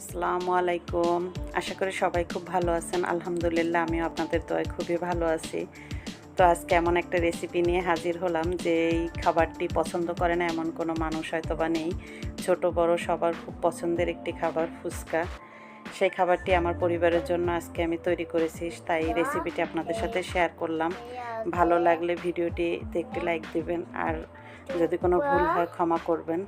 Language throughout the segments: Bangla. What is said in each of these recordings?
আসসালামু আলাইকুম। আশা করি সবাই খুব ভালো আছেন। আলহামদুলিল্লাহ, আমিও আপনাদের দোয়ায় খুবই ভালো আছি। তো আজকে এমন একটা রেসিপি নিয়ে হাজির হলাম যে, এই খাবারটি পছন্দ করে না এমন কোনো মানুষ হয়তো বা নেই। ছোট, বড়, সবার খুব পছন্দের একটি খাবার ফুচকা। সেই খাবারটি আমার পরিবারের জন্য আজকে আমি তৈরি করেছি, তাই রেসিপিটি আপনাদের সাথে শেয়ার করলাম। ভালো লাগলে ভিডিওটিতে একটি লাইক দিবেন, আর যদি কোনো ভুল হয় ক্ষমা করবেন।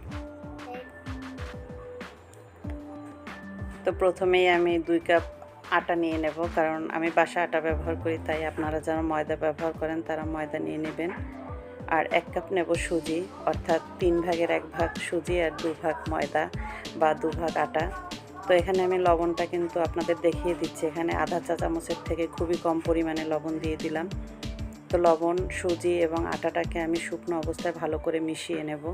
তো প্রথমেই আমি দুই কাপ আটা নিয়ে নেব, কারণ আমি বাসা আটা ব্যবহার করি, তাই আপনারা যারা ময়দা ব্যবহার করেন তারা ময়দা নিয়ে নেবেন। আর এক কাপ নেব সুজি, অর্থাৎ তিন ভাগের এক ভাগ সুজি আর দু ভাগ ময়দা বা দু ভাগ আটা। তো এখানে আমি লবণটা কিন্তু আপনাদের দেখিয়ে দিচ্ছি, এখানে আধা চা চামচের থেকে খুবই কম পরিমাণে লবণ দিয়ে দিলাম। তো লবণ, সুজি এবং আটাটাকে আমি শুকনো অবস্থায় ভালো করে মিশিয়ে নেব।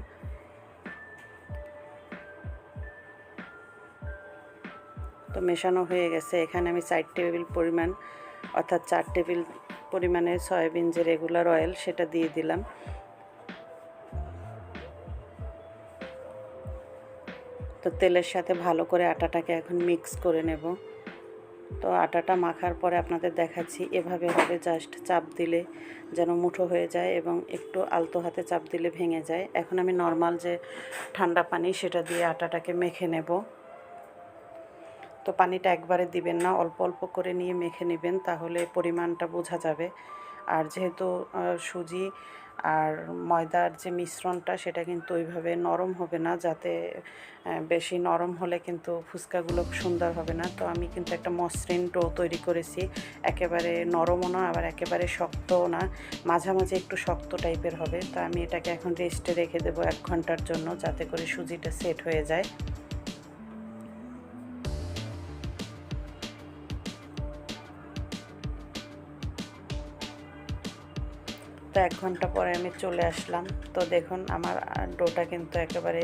তো মেশানো হয়ে গেছে। এখানে আমি চার টেবিল পরিমাণ, অর্থাৎ চার টেবিল পরিমাণে সয়াবিন যে রেগুলার অয়েল সেটা দিয়ে দিলাম। তো তেলের সাথে ভালো করে আটাটাকে এখন মিক্স করে নেব। তো আটাটা মাখার পরে আপনাদের দেখাচ্ছি, এভাবে হবে জাস্ট চাপ দিলে যেন মুঠো হয়ে যায় এবং একটু আলতো হাতে চাপ দিলে ভেঙে যায়। এখন আমি নর্মাল যে ঠান্ডা পানি সেটা দিয়ে আটাটাকে মেখে নেব। তো পানিটা একবারে দিবেন না, অল্প অল্প করে নিয়ে মেখে নেবেন তাহলে পরিমাণটা বোঝা যাবে। আর যেহেতু সুজি আর ময়দার যে মিশ্রণটা সেটা কিন্তু ওইভাবে নরম হবে না যাতে বেশি নরম হলে কিন্তু ফুচকাগুলো সুন্দর হবে না। তো আমি কিন্তু একটা মসৃণ ডো তৈরি করেছি, একেবারে নরমও না, আবার একেবারে শক্তও না, মাঝামাঝি একটু শক্ত টাইপের হবে। তো আমি এটাকে এখন রেস্টে রেখে দেবো এক ঘণ্টার জন্য যাতে করে সুজিটা সেট হয়ে যায়। তো এক ঘণ্টা পরে আমি চলে আসলাম। তো দেখুন, আমার ডোটা কিন্তু একেবারে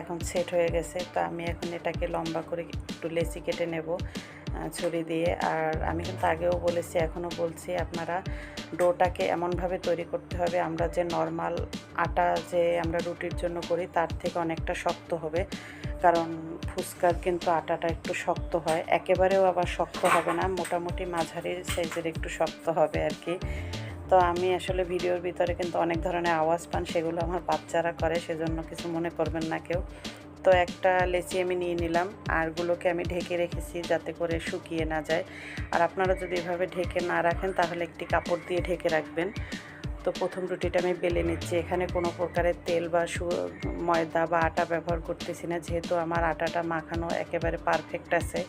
এখন সেট হয়ে গেছে। তো আমি এখন এটাকে লম্বা করে একটু লেচি কেটে নেব ছুরি দিয়ে। আর আমি কিন্তু আগেও বলেছি, এখনও বলছি, আপনারা ডোটাকে এমনভাবে তৈরি করতে হবে, আমরা যে নর্মাল আটা যে আমরা রুটির জন্য করি, তার থেকে অনেকটা শক্ত হবে। কারণ ফুচকার কিন্তু আটাটা একটু শক্ত হয়, একেবারেও আবার শক্ত হবে না, মোটামুটি মাঝারি সাইজের একটু শক্ত হবে আর কি। তো আমি আসলে ভিডিওর ভিতরে কিন্তু অনেক ধরনের আওয়াজ পান, সেগুলো আমার বাচ্চারা করে, সেজন্য কিছু মনে করবেন না কেউ। তো একটা লেচি আমি নিয়ে নিলাম, আরগুলোকে আমি ঢেকে রেখেছি যাতে করে শুকিয়ে না যায়। আর আপনারা যদি এভাবে ঢেকে না রাখেন, তাহলে একটি কাপড় দিয়ে ঢেকে রাখবেন। তো প্রথম রুটিটা আমি বেলে নিচ্ছি। এখানে কোনো প্রকারের তেল বা ময়দা বা আটা ব্যবহার করতেছি না। যেহেতু আমার আটাটা মাখানো একেবারে পারফেক্ট আছে,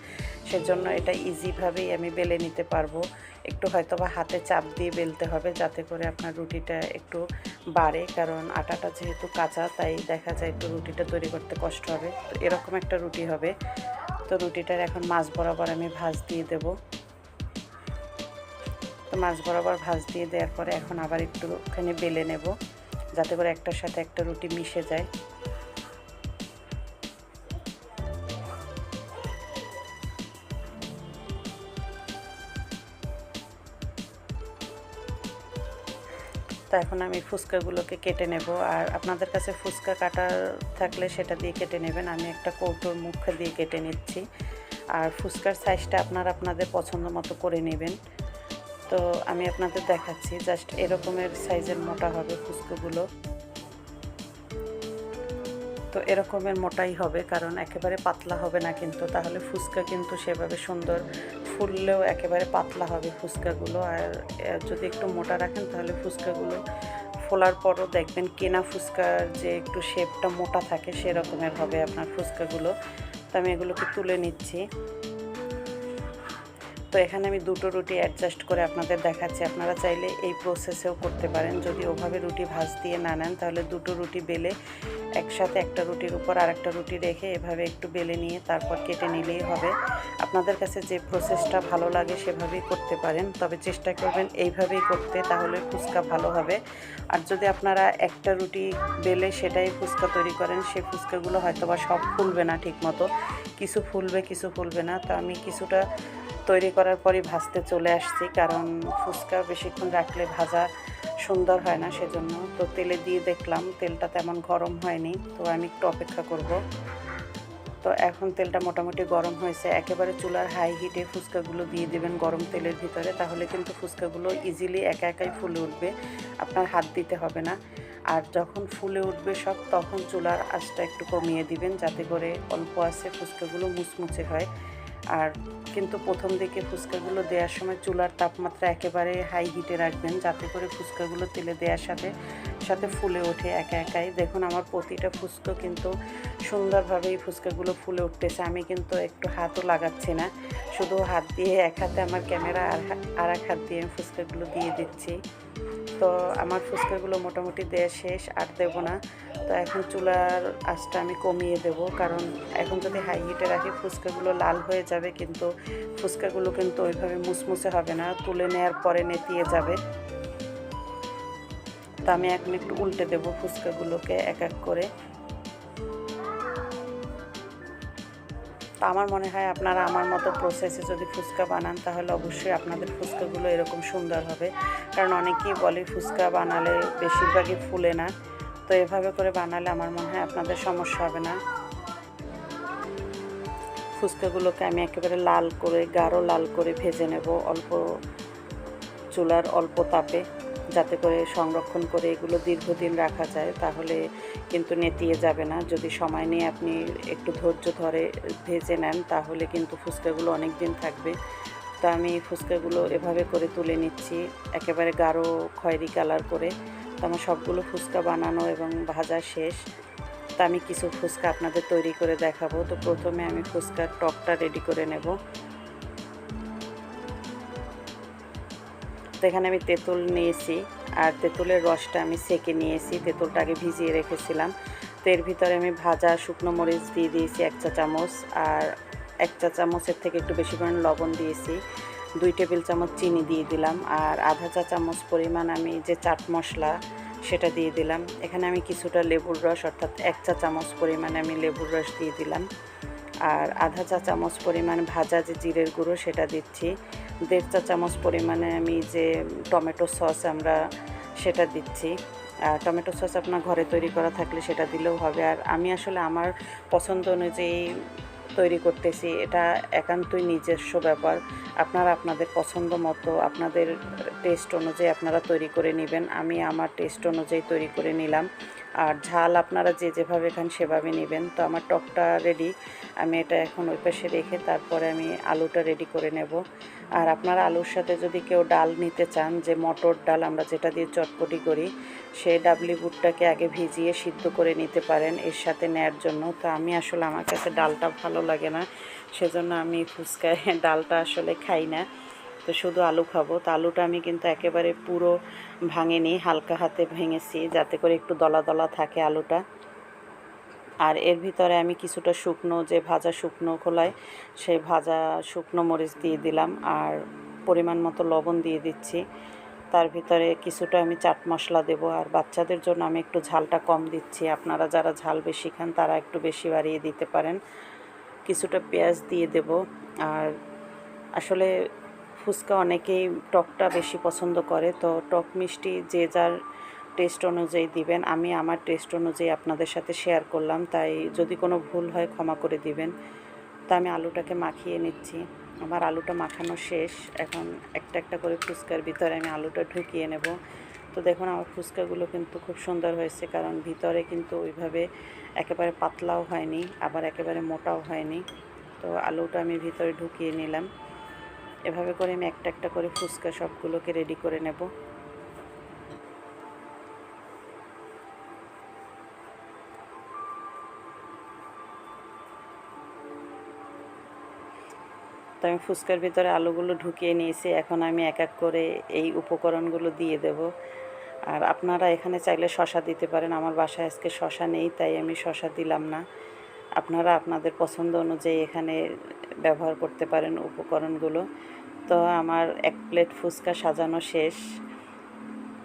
সেজন্য এটা ইজিভাবেই আমি বেলে নিতে পারব। একটু হয়তো বা হাতে চাপ দিয়ে বেলতে হবে যাতে করে আপনার রুটিটা একটু বাড়ে, কারণ আটাটা যেহেতু কাঁচা, তাই দেখা যায় একটু রুটিটা তৈরি করতে কষ্ট হবে। তো এরকম একটা রুটি হবে। তো রুটিটার এখন মাছ বরাবর আমি ভাজ দিয়ে দেবো। তো মাছ বরাবর ভাজ দিয়ে দেওয়ার পরে এখন আবার একটুখানি বেলে নেব, যাতে করে একটার সাথে একটা রুটি মিশে যায়। তো এখন আমি ফুচকাগুলোকে কেটে নেব, আর আপনাদের কাছে ফুচকা কাটার থাকলে সেটা দিয়ে কেটে নেবেন। আমি একটা কৌটোর মুখ দিয়ে কেটে নিচ্ছি, আর ফুচকার সাইজটা আপনারা আপনাদের পছন্দ মতো করে নেবেন। তো আমি আপনাদের দেখাচ্ছি জাস্ট এরকমের সাইজের মোটা হবে ফুচকাগুলো। তো এরকমের মোটাই হবে, কারণ একেবারে পাতলা হবে না কিন্তু, তাহলে ফুচকা কিন্তু সেভাবে সুন্দর ফুললেও একেবারে পাতলা হবে ফুচকাগুলো। আর যদি একটু মোটা রাখেন, তাহলে ফুচকাগুলো ফোলার পরও দেখবেন কেনা ফুচকার যে একটু শেপটা মোটা থাকে, সেরকমের হবে আপনার ফুচকাগুলো। তো আমি এগুলোকে তুলে নিচ্ছি। তো এখানে আমি দুটো রুটি অ্যাডজাস্ট করে আপনাদের দেখাচ্ছি। আপনারা চাইলে এই প্রসেসেও করতে পারেন। যদি ওভাবে রুটি ভাজ দিয়ে না নেন, তাহলে দুটো রুটি বেলে একসাথে একটা রুটির উপর আর একটা রুটি রেখে এভাবে একটু বেলে নিয়ে তারপর কেটে নিলেই হবে। আপনাদের কাছে যে প্রসেসটা ভালো লাগে সেভাবেই করতে পারেন। তবে চেষ্টা করবেন এইভাবেই করতে, তাহলে ফুচকা ভালো হবে। আর যদি আপনারা একটা রুটি বেলে সেটাই ফুচকা তৈরি করেন, সেই ফুচকাগুলো হয়তো বা সব ফুলবে না ঠিক মতো কিছু ফুলবে কিছু ফুলবে না। তো আমি কিছুটা তৈরি করার পরই ভাজতে চলে আসছি, কারণ ফুচকা বেশিক্ষণ রাখলে ভাজা সুন্দর হয় না, সেজন্য তো তেলে দিয়ে দেখলাম তেলটা তেমন গরম হয়নি, তো আমি একটু অপেক্ষা করব। তো এখন তেলটা মোটামুটি গরম হয়েছে, একেবারে চুলার হাই হিটে ফুচকাগুলো দিয়ে দেবেন গরম তেলের ভিতরে, তাহলে কিন্তু ফুচকাগুলো ইজিলি একা একাই ফুলে উঠবে, আপনার হাত দিতে হবে না। আর যখন ফুলে উঠবে সব, তখন চুলার আঁচটা একটু কমিয়ে দিবেন, যাতে করে অল্প আছে, ফুচকাগুলো মুচমুচে হয়। আর কিন্তু প্রথম দিকে ফুচকাগুলো দেওয়ার সময় চুলার তাপমাত্রা একেবারে হাই হিটে রাখবেন, যাতে করে ফুচকাগুলো তেলে দেওয়ার সাথে সাথে ফুলে ওঠে একা একাই। দেখুন, আমার প্রতিটা ফুচকা কিন্তু সুন্দরভাবে এই ফুচকাগুলো ফুলে উঠতেছে। আমি কিন্তু একটু হাতও লাগাচ্ছি না। শুধু হাত দিয়ে, এক হাতে আমার ক্যামেরা আর আর এক হাত দিয়ে আমি ফুচকাগুলো দিয়ে দিচ্ছি। তো আমার ফুচকাগুলো মোটামুটি দেয়া শেষ, আর দেবো না। তো এখন চুলার আঁচটা আমি কমিয়ে দেব। কারণ এখন যদি হাই হিটে রাখি, ফুচকাগুলো লাল হয়ে যাবে কিন্তু ফুচকাগুলো কিন্তু ওইভাবে মুসমুসে হবে না। তুলে নেওয়ার পরে নেতিয়ে যাবে। তো আমি এখন একটু উল্টে দেব ফুচকাগুলোকে এক এক করে। তো আমার মনে হয় আপনারা আমার মতো প্রসেসে যদি ফুচকা বানান, তাহলে অবশ্যই আপনাদের ফুচকাগুলো এরকম সুন্দর হবে। কারণ অনেকেই বলে ফুচকা বানালে বেশিরভাগই ফুলে না। তো এভাবে করে বানালে আমার মনে হয় আপনাদের সমস্যা হবে না। ফুচকাগুলোকে আমি একেবারে লাল করে, গাঢ় লাল করে ভেজে নেব অল্প চুলার অল্প তাপে। যাতে করে সংরক্ষণ করে এগুলো দীর্ঘদিন রাখা যায়, তাহলে কিন্তু নেতিয়ে যাবে না। যদি সময় নিয়ে আপনি একটু ধৈর্য ধরে ভেজে নেন, তাহলে কিন্তু ফুচকাগুলো অনেক দিন থাকবে। তো আমি ফুচকাগুলো এভাবে করে তুলে নিচ্ছি, একেবারে গাঢ় খয়েরি কালার করে। তো আমার সবগুলো ফুচকা বানানো এবং ভাজা শেষ। তো আমি কিছু ফুচকা আপনাদের তৈরি করে দেখাবো। তো প্রথমে আমি ফুচকার টকটা রেডি করে নেব। তো এখানে আমি তেঁতুল নিয়েছি আর তেঁতুলের রসটা আমি সেকে নিয়েছি, তেঁতুলটা আগে ভিজিয়ে রেখেছিলাম। তো এর ভিতরে আমি ভাজা শুকনো মরিচ দিয়ে দিয়েছি এক চা চামচ আর এক চা চামচের থেকে একটু বেশি পরিমাণ লবণ দিয়েছি। দুই টেবিল চামচ চিনি দিয়ে দিলাম আর আধা চা চামচ পরিমাণ আমি যে চাট মশলা সেটা দিয়ে দিলাম। এখানে আমি কিছুটা লেবুর রস অর্থাৎ এক চা চামচ পরিমাণে আমি লেবুর রস দিয়ে দিলাম। আর আধা চা চামচ পরিমাণ ভাজা যে জিরের গুঁড়ো সেটা দিচ্ছি। দেড় চা চামচ পরিমাণে আমি যে টমেটো সস আমরা সেটা দিচ্ছি। আর টমেটো সস আপনার ঘরে তৈরি করা থাকলে সেটা দিলেও হবে। আর আমি আসলে আমার পছন্দ অনুযায়ী তৈরি করতেছি। এটা একান্তই নিজস্ব ব্যাপার। আপনারা আপনাদের পছন্দ মতো আপনাদের টেস্ট অনুযায়ী আপনারা তৈরি করে নেবেন। আমি আমার টেস্ট অনুযায়ী তৈরি করে নিলাম। আর ঝাল আপনারা যে যেভাবে খান সেভাবে নেবেন। তো আমার টকটা রেডি আমি এটা এখন ওই পাশে রেখে তারপরে আমি আলুটা রেডি করে নেব। আর আপনারা আলুর সাথে যদি কেউ ডাল নিতে চান, যে মটর ডাল আমরা যেটা দিয়ে চটপটি করি, সেই ডাবলি বুটটাকে আগে ভিজিয়ে সিদ্ধ করে নিতে পারেন এর সাথে নেয়ার জন্য। তো আমি আসলে আমার কাছে ডালটা ভালো লাগে না, সেজন্য আমি ফুচকায় ডালটা আসলে খাই না। তো শুধু আলু খাব। তো আলুটা আমি কিন্তু একেবারে পুরো ভাঙেনি, হালকা হাতে ভেঙেছি, যাতে করে একটু দলা দলা থাকে আলুটা। আর এর ভিতরে আমি কিছুটা শুকনো যে ভাজা শুকনো খোলায় সেই ভাজা শুকনো মরিচ দিয়ে দিলাম আর পরিমাণ মতো লবণ দিয়ে দিচ্ছি। তার ভিতরে কিছুটা আমি চাট মশলা দেবো আর বাচ্চাদের জন্য আমি একটু ঝালটা কম দিচ্ছি। আপনারা যারা ঝাল বেশি খান, তারা একটু বেশি বাড়িয়ে দিতে পারেন। কিছুটা পেঁয়াজ দিয়ে দেব। আর আসলে ফুচকা অনেকেই টকটা বেশি পছন্দ করে, তো টক মিষ্টি যে যার টেস্ট অনুযায়ী দিবেন। আমি আমার টেস্ট অনুযায়ী আপনাদের সাথে শেয়ার করলাম, তাই যদি কোনো ভুল হয় ক্ষমা করে দিবেন। তা আমি আলুটাকে মাখিয়ে নিচ্ছি। আমার আলুটা মাখানো শেষ। এখন একটা একটা করে ফুচকার ভিতরে আমি আলুটা ঢুকিয়ে নেব। তো দেখুন, আমার ফুচকাগুলো কিন্তু খুব সুন্দর হয়েছে, কারণ ভিতরে কিন্তু ওইভাবে একেবারে পাতলাও হয়নি, আবার একেবারে মোটাও হয়নি। তো আলুটা আমি ভিতরে ঢুকিয়ে নিলাম। এভাবে করে আমি একটা একটা করে ফুচকা সবগুলোকে রেডি করে নেব। তো আমি ফুচকার ভিতরে আলুগুলো ঢুকিয়ে নিয়েছি, এখন আমি এক এক করে এই উপকরণগুলো দিয়ে দেব। আর আপনারা এখানে চাইলে শশা দিতে পারেন, আমার বাসায় আজকে শশা নেই, তাই আমি শশা দিলাম না। আপনারা আপনাদের পছন্দ অনুযায়ী এখানে ব্যবহার করতে পারেন উপকরণগুলো। তো আমার এক প্লেট ফুচকা সাজানো শেষ।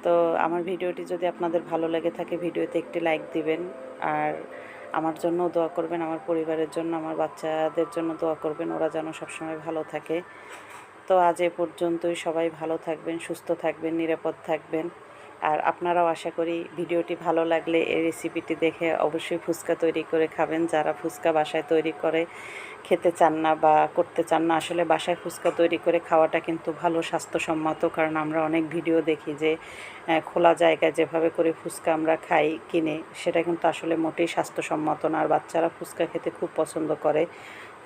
তো আমার ভিডিওটি যদি আপনাদের ভালো লেগে থাকে, ভিডিওতে একটি লাইক দিবেন। আর আমার জন্য দোয়া করবেন, আমার পরিবারের জন্য, আমার বাচ্চাদের জন্য দোয়া করবেন, ওরা যেন সবসময় ভালো থাকে। তো আজ এ পর্যন্তই। সবাই ভালো থাকবেন, সুস্থ থাকবেন, নিরাপদ থাকবেন। আর আপনারাও আশা করি ভিডিওটি ভালো লাগলে এই রেসিপিটি দেখে অবশ্যই ফুচকা তৈরি করে খাবেন। যারা ফুচকা বাসায় তৈরি করে, খেতে চান না বা করতে চান না, আসলে বাসায় ফুচকা তৈরি করে খাওয়াটা কিন্তু ভালো স্বাস্থ্যসম্মত। কারণ আমরা অনেক ভিডিও দেখি যে খোলা জায়গায় যেভাবে করে ফুচকা আমরা খাই, কিনে, সেটা কিন্তু আসলে মোটেই স্বাস্থ্যসম্মত না। আর বাচ্চারা ফুচকা খেতে খুব পছন্দ করে।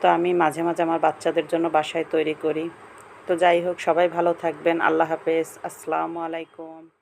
তো আমি মাঝে মাঝে আমার বাচ্চাদের জন্য বাসায় তৈরি করি। তো যাই হোক, সবাই ভালো থাকবেন। আল্লাহ হাফেজ। আসসালামু আলাইকুম।